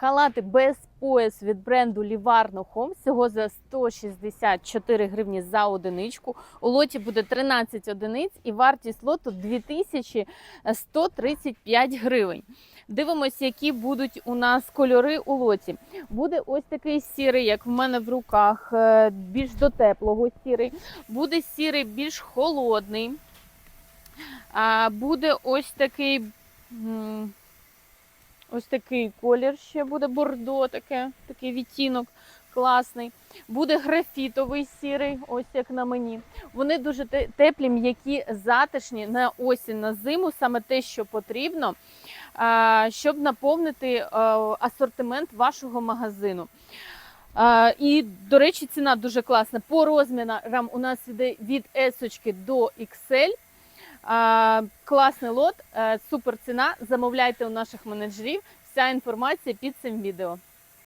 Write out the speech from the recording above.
Халати без пояс від бренду Livarno Home всього за 164 гривні за одиничку. У лоті буде 13 одиниць і вартість лоту 2135 гривень. Дивимося, які будуть у нас кольори у лоті. Буде ось такий сірий, як в мене в руках, е, більш до теплого сірий. Буде сірий більш холодний. Буде ось такий. Ось такий колір ще буде бордо, таке, такий відтінок класний. Буде графітовий сірий, ось як на мені. Вони дуже теплі, м'які, затишні на осінь, на зиму, саме те, що потрібно, щоб наповнити е, асортимент вашого магазину. І, до речі, ціна дуже класна. По розмірам у нас іде від S до XL. Класний лот, е, супер ціна. Замовляйте у наших менеджерів. Вся інформація під цим відео.